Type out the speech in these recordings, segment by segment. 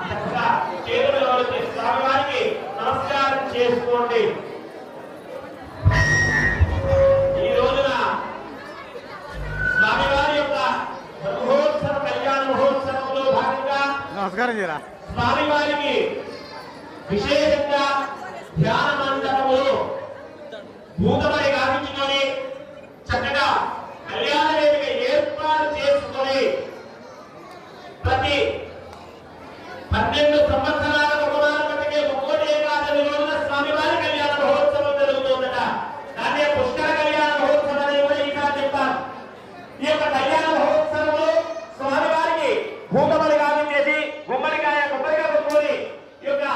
చక్కగా చేతులు ఎవరికి స్వామివారికి నమస్కారం చేసుకోండి ఈ రోజున స్వామివారి యొక్క బ్రహ్మోత్సవ కళ్యాణ మహోత్సవంలో భాగంగా నమస్కారం చేయరా స్వామివారికి విశేషంగా ధ్యాన మండపములు భూతమని గావించుకొని చక్కగా కళ్యాణ వేదిక ఏర్పాటు చేసుకొని ప్రతి పన్నెండు సంవత్సరాల కుమారుడికి ముక్కోటి ఏకాదశి రోజున స్వామివారి కళ్యాణ మహోత్సవం జరుగుతుందట దాన్నే పుష్కర కళ్యాణ మహోత్సవం అని కూడా ఈసారి చెప్పారు ఈ యొక్క కళ్యాణ మహోత్సవంలో స్వామివారికి భూతమని గావించేసి గుమ్మడికాయ కొబ్బరికాయ కొట్టుకొని ఈ యొక్క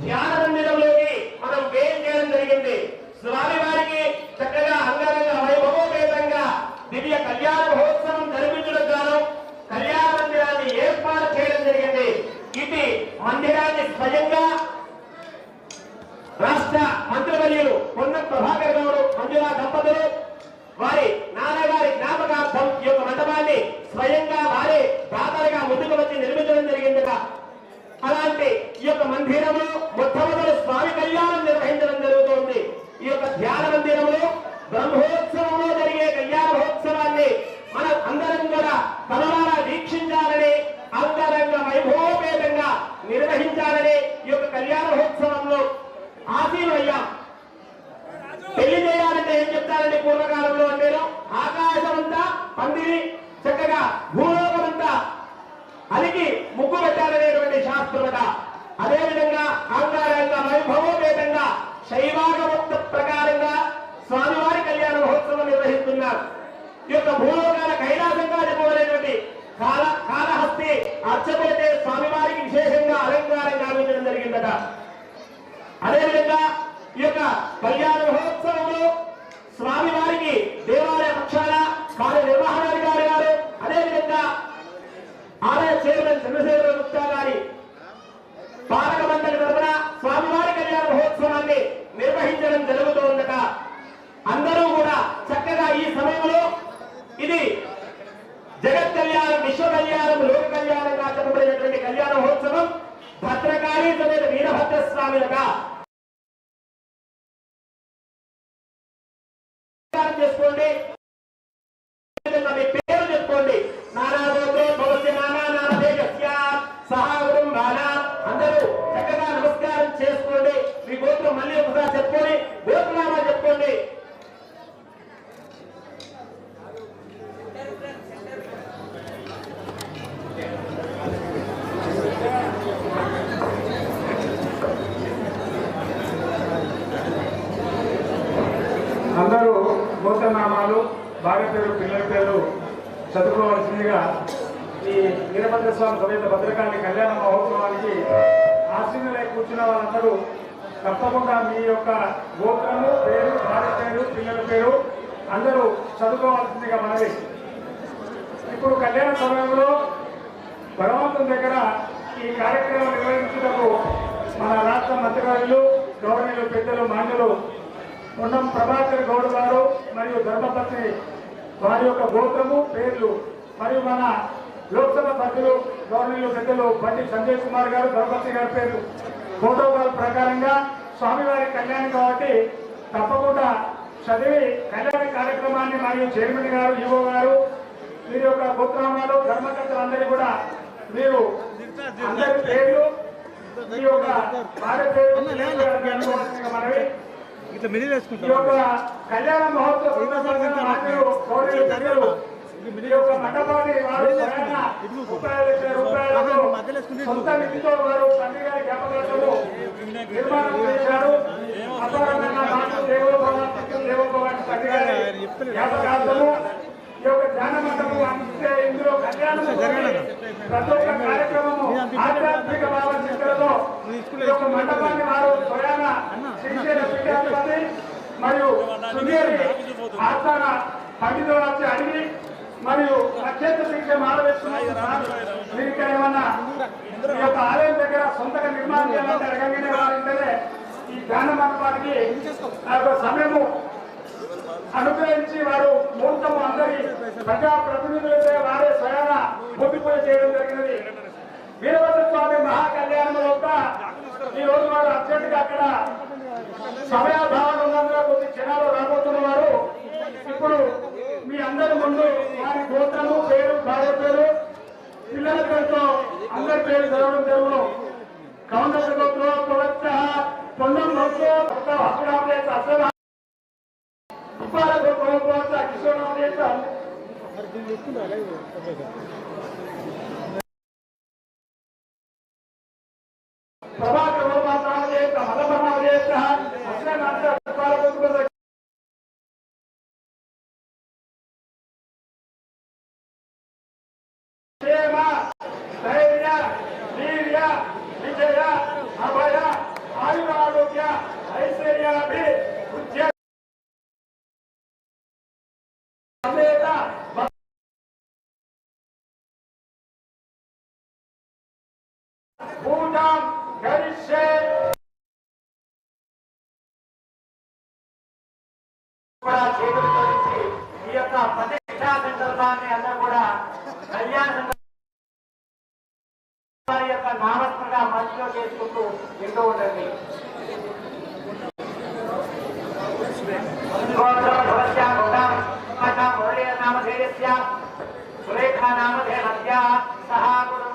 ధ్యాన మందిరంలోకి మనం వేయం చేయడం జరిగింది స్వామివారికి చక్కగా అంగరంగ వైభవోపేతంగా దివ్య కళ్యాణ మహోత్సవం జరిపించడం గాను కళ్యాణ మందిరాన్ని ఏర్పాటు చేయడం జరిగింది ఇది మందిరాన్ని స్వయంగా రాష్ట్ర మంత్రివర్యులు పొన్న ప్రభాకర్ గౌడ్ మంజులా దంపతులు వారి నాన్నగారి జ్ఞాపకార్థం ఈ యొక్క మండపాన్ని స్వయంగా వారే దాతలుగా ముందుకు వచ్చి నిర్మించడం జరిగిందిగా అలాంటి ఈ యొక్క మందిరంలో మొట్టమొదటి స్వామి కళ్యాణం నిర్వహించడం జరుగుతోంది ఈ యొక్క ధ్యాన మందిరంలో బ్రహ్మోత్సవంలో జరిగే కళ్యాణ మహోత్సవాన్ని మనం అందరం కూడా కనులారా వీక్షించాలని అంగరంగ వైభవోపేతంగా నిర్వహించాలని ఈ యొక్క కళ్యాణ మహోత్సవంలో ఆశీర్వయ్యాం పెళ్ళి చేయాలంటే ఏం చెప్తారండి పూర్వకాలంలో అంటేను ఆకాశమంతా పందిరి చక్కగా భూలోకమంతా అలికి ముగ్గు పెట్టాలనేటువంటి శాస్త్రమట అదేవిధంగా అంగారంగ వైభవోపేతంగా శైవాగముక్త ప్రకారంగా స్వామివారి కళ్యాణ మహోత్సవం నిర్వహిస్తున్నారు. ఈ యొక్క భూలోకాల కైలాసంగా చెప్పబడేటువంటి కాల కాలహస్తి అర్చకులైతే స్వామివారికి విశేషంగా అలంకారం గావించడం జరిగిందట. అదేవిధంగా ఈ యొక్క కళ్యాణ మహోత్సవంలో స్వామివారికి దేవాలయ పక్షాల కార్యనిర్వహణాధికారి గారు అదేవిధంగా ఆలయ చైర్మన్ చంద్రశేఖర గుప్తా గారి పాలక మండలి తరఫున స్వామివారి కళ్యాణ మహోత్సవాన్ని నిర్వహించడం జరుగుతూ ఉండగా కూడా చక్కగా ఈ సమయంలో ఇది జగత్ కళ్యాణం విశ్వ కళ్యాణం లోక కళ్యాణంగా చెప్పబడినటువంటి కళ్యాణ మహోత్సవం భద్రకాళి సమేత వీరభద్ర స్వామిలుగా చేసుకోండి మీ పేరు చెప్పుకోండి నానా గోత్రో భవస్య నానా నానా దేశస్య సహాగురం బాలా అందరూ చక్కగా నమస్కారం చేసుకోండి మీ గోత్రం మళ్ళీ ఒకసారి చెప్పుకోండి గోత్రనామా చెప్పుకోండి అందరూ గోత్రనామాలు విద్యార్థులు పిల్లల పేరు చదువుకోవాల్సిందిగా ఈ వీరభద్ర స్వామి సమేత భద్రకాళి కళ్యాణ మహోత్సవానికి ఆశీనులై కూర్చున్న వాళ్ళందరూ తప్పకుండా మీ యొక్క గోత్రము పేరు భార్య పేరు పిల్లల పేరు అందరూ చదువుకోవాల్సిందిగా మనవి. ఇప్పుడు కళ్యాణ సమయంలో భగవంతుని దగ్గర ఈ కార్యక్రమం నిర్వహించుటకు మన రాష్ట్ర మంత్రివర్యులు గవర్నర్లు పెద్దలు మాన్యులు ఉన్నం ప్రభాకర్ గౌడ్ గారు మరియు ధర్మపత్ని వారి యొక్క గోత్రము పేర్లు మరియు మన లోక్సభ సభ్యులు గౌరవనీయులు పెద్దలు బండి సంజయ్ కుమార్ గారు ధర్మపత్ని గారి పేర్లు. ప్రోటోకాల్ ప్రకారంగా స్వామివారి కళ్యాణం కాబట్టి తప్పకుండా చదివి కళ్యాణ కార్యక్రమాన్ని మరియు చైర్మన్ గారు ఈవో గారు వీరి యొక్క గోత్రామాలు ధర్మకర్తలు అందరి కూడా మీరు అందరి పేర్లు మీ యొక్క భార్య పేరు మనవి ఈ యొక్క కళ్యాణ పెద్దలు ఈ యొక్క మండపాన్ని వారు ముప్పై లక్షల రూపాయలతో సొంత నిధితో వారు తండ్రి గారి జ్ఞాపకార్థము నిర్మాణం చేశారు అపారమైన మాకు దేవోభవ దేవోభవ తండ్రి గారి జ్ఞాపకార్థము ఈ యొక్క ధ్యాన మండపం అందిస్తే ఇందులో కళ్యాణం ప్రతి ఒక్క కార్యక్రమము ఆధ్యాత్మిక భావశక్తులతో ఈ యొక్క మండపాన్ని వారు స్వయంగా శ్రీశైల పీఠాధిపతి మరియు సుందరి ఆస్థాన పండితుల వచ్చి అడిగి మరియు అత్యంత శిక్ష మారవేస్తున్నారు. మీరు ఆలయం దగ్గర సొంతగా నిర్మాణం చేయాలంటే అడగంగానే వాళ్ళంటేనే ఈ ధ్యాన మండపానికి ఆ యొక్క సమయము అనుగ్రహించి వారు ముహూర్తము అందరి ప్రజా ప్రతినిధులైతే వారే స్వయాన భూమి పూజ చేయడం జరిగినది. వీరభద్ర స్వామి మహాకళ్యాణంలో ఈ రోజు వారు అత్యంత అక్కడ సమయాభావం ఉన్నందున కొద్ది క్షణాలు రాబోతున్న వారు ఇప్పుడు మీ అందరి ముందు వారి గోత్రము పేరు భార్య పేరు పిల్లల పేరుతో అందరి పేరు చదవడం జరుగును కౌంటర్ గోత్ర ప్రవక్త పొన్నం భక్తో అప్పుడాపేత అసలు ఉపాల గోత్ర ప్రవక్త కిషోర్ సమేత భ- కూడా చేతులు తొలగించి ఈ యొక్క ప్రతిష్టా సందర్భాన్ని అందరూ కూడా కళ్యాణ యొక్క నామస్మరణ మనసులో చేసుకుంటూ వింటూ ఉండండి यस्य सुरेखा नाम धनस्य सः गुरु।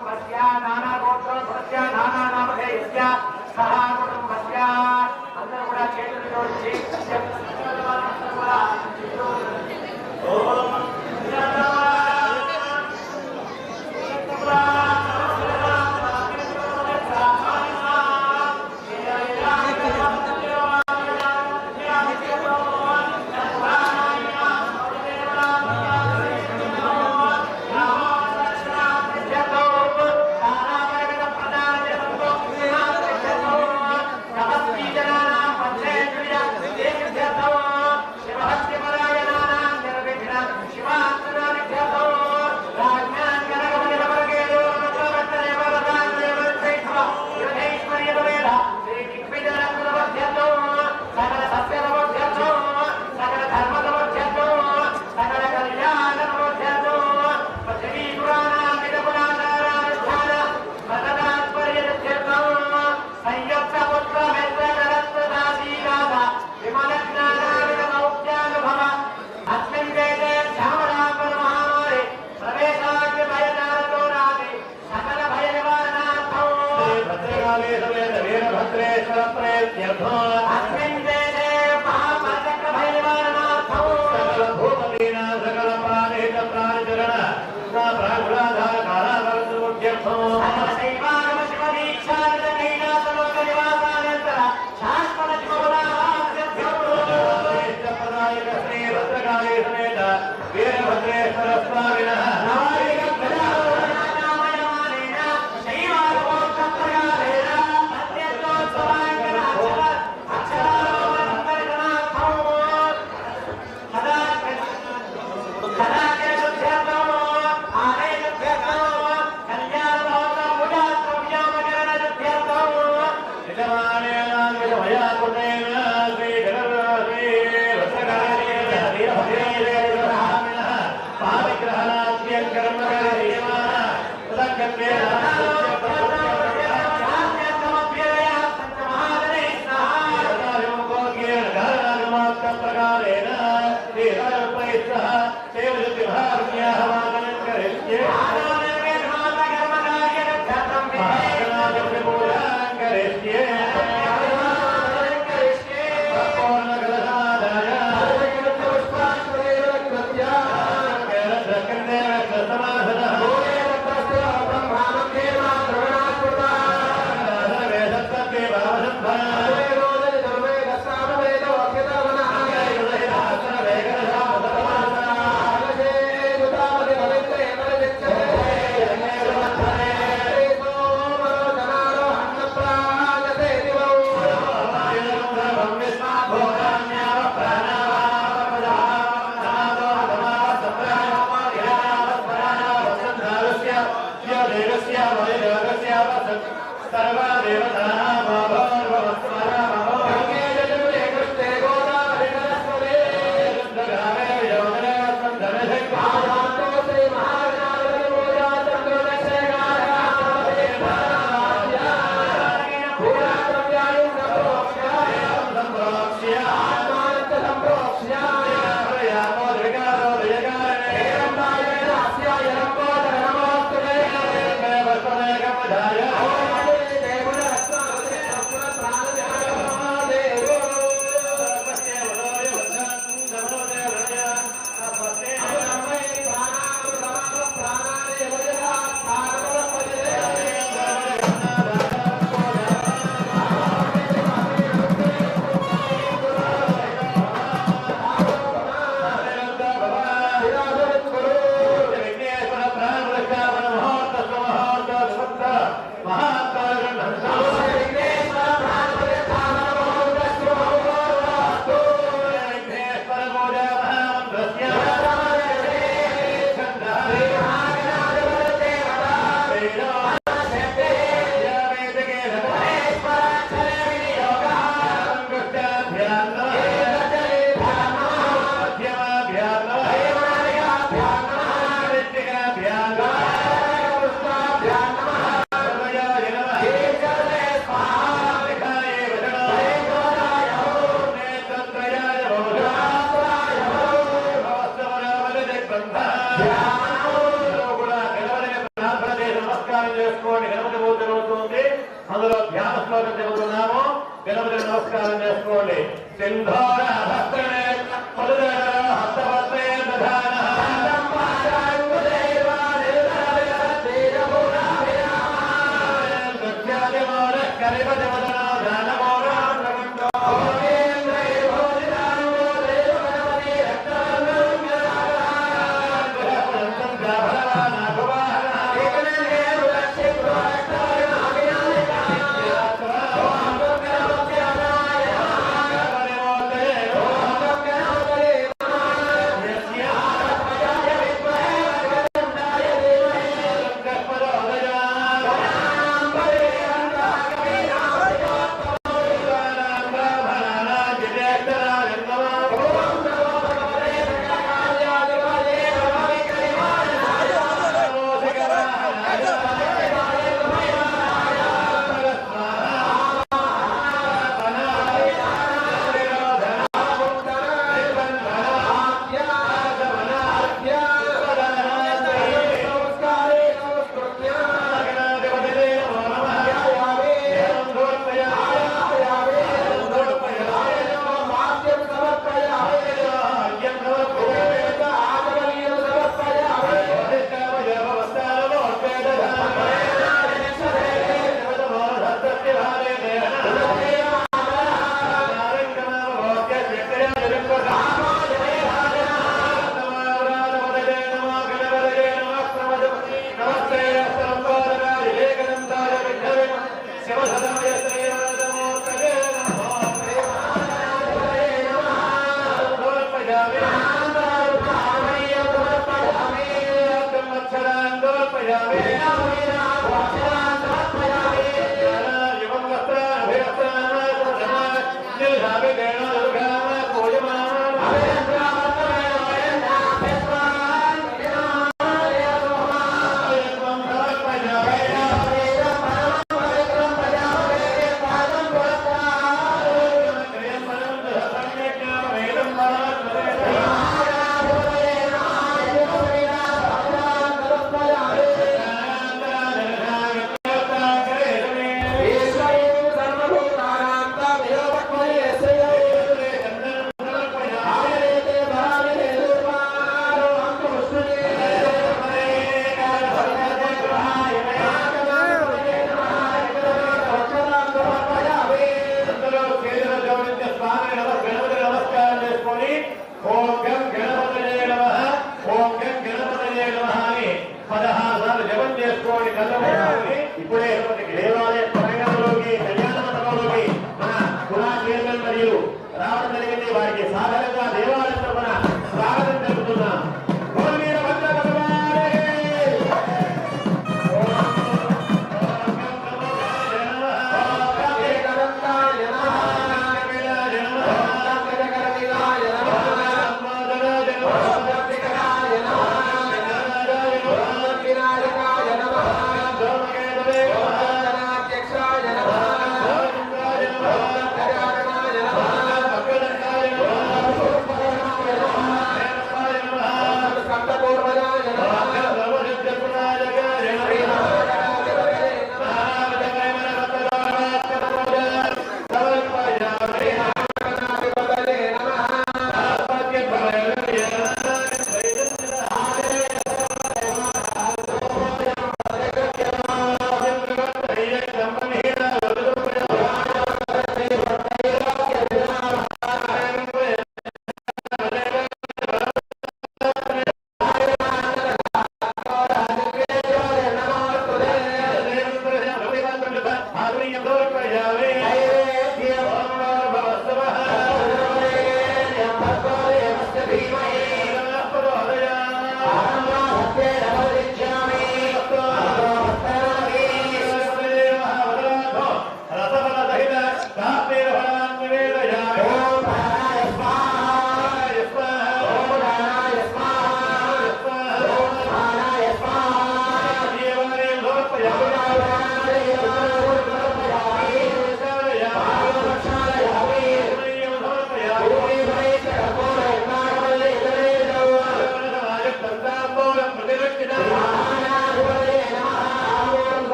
అందరూ